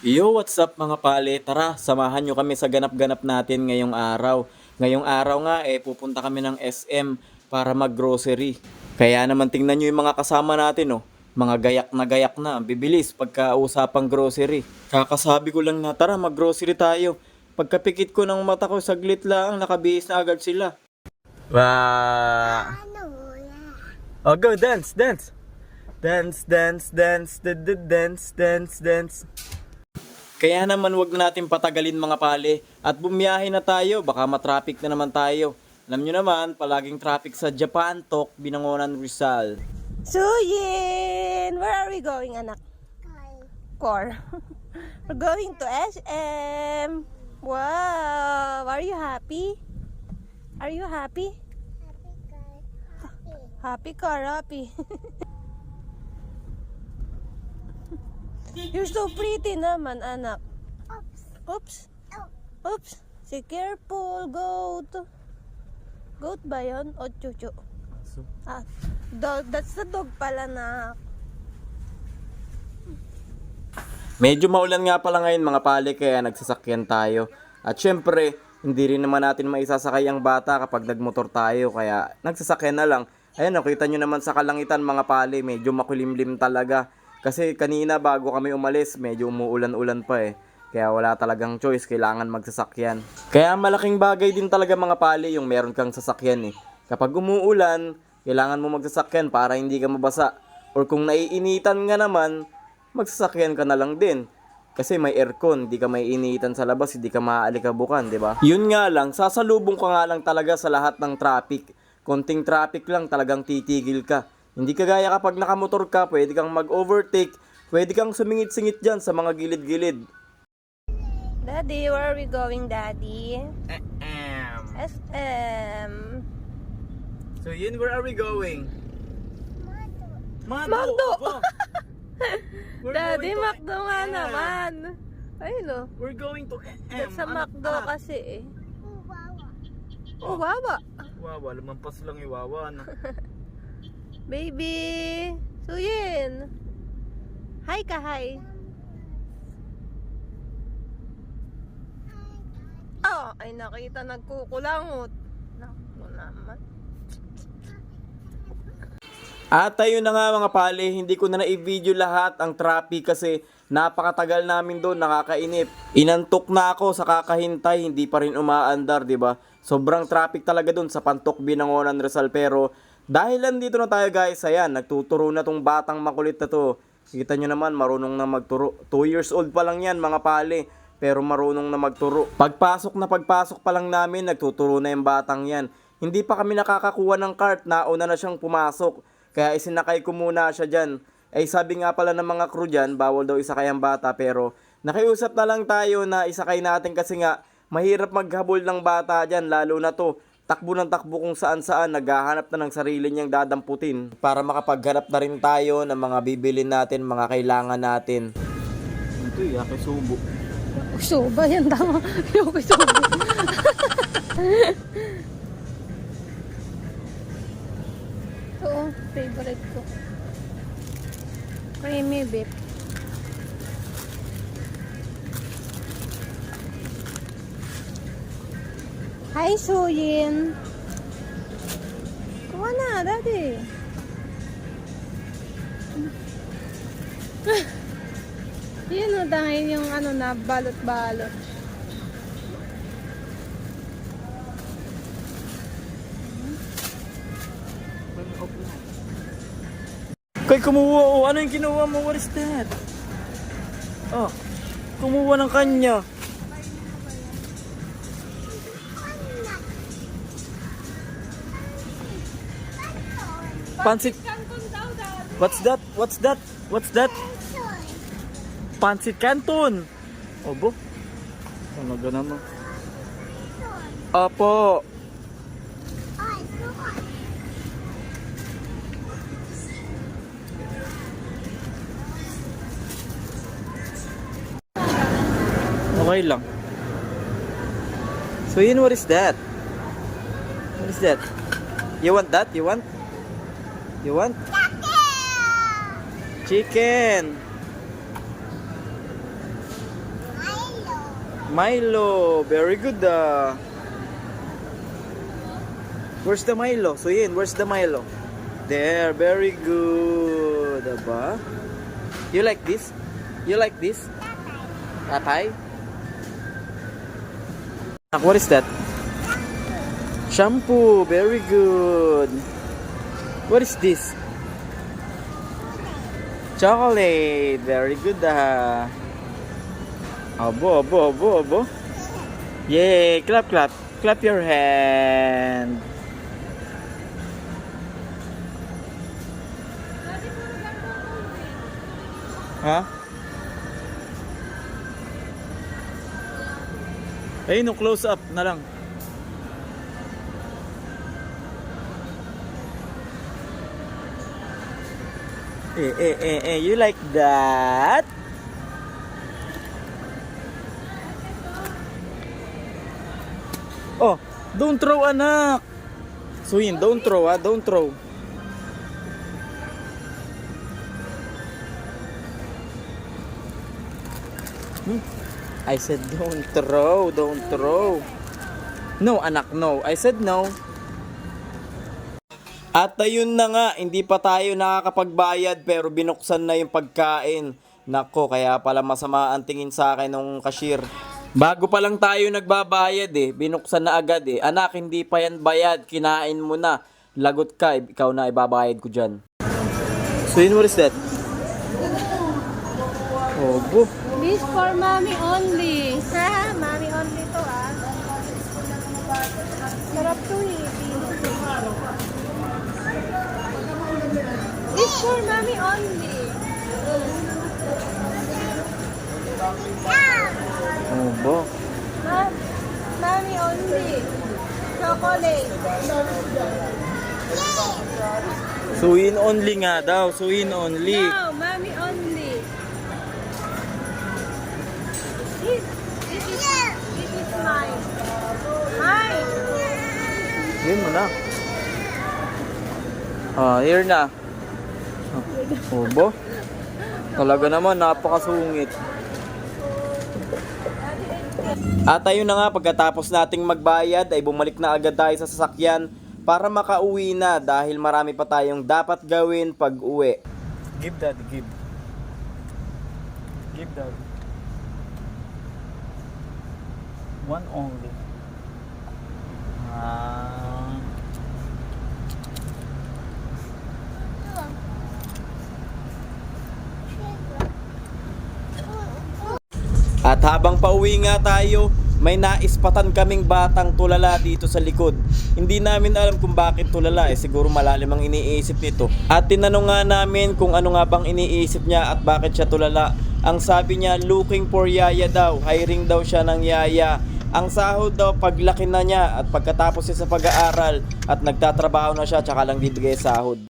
Yo, what's up mga pale? Tara, samahan nyo kami sa ganap-ganap natin ngayong araw. Ngayong araw nga, eh, pupunta kami ng SM para mag-grocery. Kaya naman tingnan nyo yung mga kasama natin, oh. Mga gayak na gayak na, bibilis pagka usapang grocery. Kakasabi ko lang na, tara, mag-grocery tayo. Pagkapikit ko ng mata ko, saglit lang, nakabihis na agad sila. Wow! Oh, go, dance, dance! Dance, dance, dance, dance, dance, dance, dance. Kaya naman wag na natin patagalin mga pale at bumiyahe na tayo, baka matraffic na naman tayo. Alam nyo naman, palaging traffic sa Japan, Tok, Binangonan, Rizal. Suyin! Where are we going, anak? Core. We're going to SM. Wow! Are you happy? Are you happy? Happy car, happy. You're so pretty naman, anak. Oops. Oops. Say careful, goat. Goat ba yun? O chuchu? Ah, dog. That's the dog pala na. Medyo maulan nga pala ngayon mga pale kaya nagsasakyan tayo. At syempre, hindi rin naman natin maisasakay ang bata kapag nagmotor tayo kaya nagsasakyan na lang. Ayan, nakita nyo naman sa kalangitan mga pale, medyo makulimlim talaga. Kasi kanina bago kami umalis, medyo umuulan-ulan pa eh. Kaya wala talagang choice, kailangan magsasakyan. Kaya malaking bagay din talaga mga pale yung meron kang sasakyan eh. Kapag umuulan, kailangan mo magsasakyan para hindi ka mabasa. Or kung naiinitan nga naman, magsasakyan ka na lang din. Kasi may aircon, di ka may iniitan sa labas, hindi ka maaalikabukan, di ba? Yun nga lang, sasalubong ka nga lang talaga sa lahat ng traffic. Konting traffic lang, talagang titigil ka. Hindi kagaya kapag nakamotor ka, pwede kang mag-overtake, pwede kang sumingit-singit dyan sa mga gilid-gilid. Daddy, where are we going, Daddy? SM. So yun, where are we going? Mado. Magdo. Aba. We're Daddy, McDo nga SM. naman. Ayun o. We're going to M. Sa Ano McDo ka? kasi eh. Oh, wawa. Wawa, lumampas lang iwawa. No? Baby. Suyin. Hi ka, hi. Oh, ay nakita nagkukulangot. Naku naman. At ayun na nga mga pale, hindi ko na na-video lahat ang traffic kasi napakatagal namin doon, nakakainip. Inantok na ako sa kakahintay, hindi pa rin umaandar, di ba? Sobrang traffic talaga doon sa Pantok Binangonan Rizal pero dahil nandito na tayo guys, ayan, nagtuturo na tong batang makulit na to. Kita nyo naman, marunong na magturo. 2 years old pa lang yan mga pale, pero marunong na magturo. Pagpasok na pagpasok pa lang namin, nagtuturo na yung batang yan. Hindi pa kami nakakakuha ng cart, nauna na siyang pumasok. Kaya isinakay ko muna siya dyan. Ay sabi nga pala ng mga crew dyan, bawal daw isakay ang bata pero nakiusap na lang tayo na isakay natin kasi nga mahirap maghabol ng bata dyan lalo na to. Takbo ng takbo kung saan saan, naghahanap na ng sarili niyang dadamputin para makapaghanap na rin tayo ng mga bibilin natin, mga kailangan natin. Ito yaki subo. Gusto ba yan tama? Yung ba? Oo, favorite ko. Creamy beef. Hi, Suyin. Kuha na, daddy. Yun o, dahil yung ano na, balot-balot. Kay kumuha oh, ano yung kinuha mo? What is that? Oh, kumuha ng kanya. Pansit. What's that? What's that? What's that? Pansit Canton. Obo. Ano ga naman? Opo. Okay lang. So yun, what is that? What is that? You want that? You want? You want? Chicken! Milo, very good ah. Where's the Milo? So yun, where's the Milo? There, very good. Aba? You like this? You like this? Tatay? Nak, What is that? Shampoo, very good. What is this? Chocolate, very good ah. Abo, abo, abo, abo. Yay, clap, clap. Clap your hand. Ha? Ayun, no, close up na lang. Eh, eh, eh, eh, you like that? Oh, don't throw anak. Suyin, don't throw ah, don't throw. Hmm. I said don't throw, don't throw. No anak, no. I said no. At ayun na nga, hindi pa tayo nakakapagbayad pero binuksan na yung pagkain. Nako, kaya pala masama ang tingin sa akin ng cashier. Bago pa lang tayo nagbabayad eh, binuksan na agad eh. Anak, hindi pa yan bayad, kinain mo na. Lagot ka, ikaw na ibabayad ko dyan. So yun, what is that? Oh, bo. This for mommy only. Ha, mommy only to ah. Sarap to eh. This for mommy only. Oh, bo. Ma mommy only. Chocolate. Suin only nga daw, suin only. No, mommy only. This, this is, this is mine. Mine. Yun mo na. Ah, here na. Oh, bo. Talaga naman, napakasungit. At ayun na nga, pagkatapos nating magbayad, ay bumalik na agad tayo sa sasakyan para makauwi na dahil marami pa tayong dapat gawin pag uwi. Give daddy, give. Give daddy. One only. Ah. At habang pauwi nga tayo, may naispatan kaming batang tulala dito sa likod. Hindi namin alam kung bakit tulala eh, siguro malalim ang iniisip nito. At tinanong nga namin kung ano nga bang iniisip niya at bakit siya tulala. Ang sabi niya, looking for yaya daw, hiring daw siya ng yaya. Ang sahod daw paglaki na niya at pagkatapos niya sa pag-aaral at nagtatrabaho na siya tsaka lang bibigay sahod.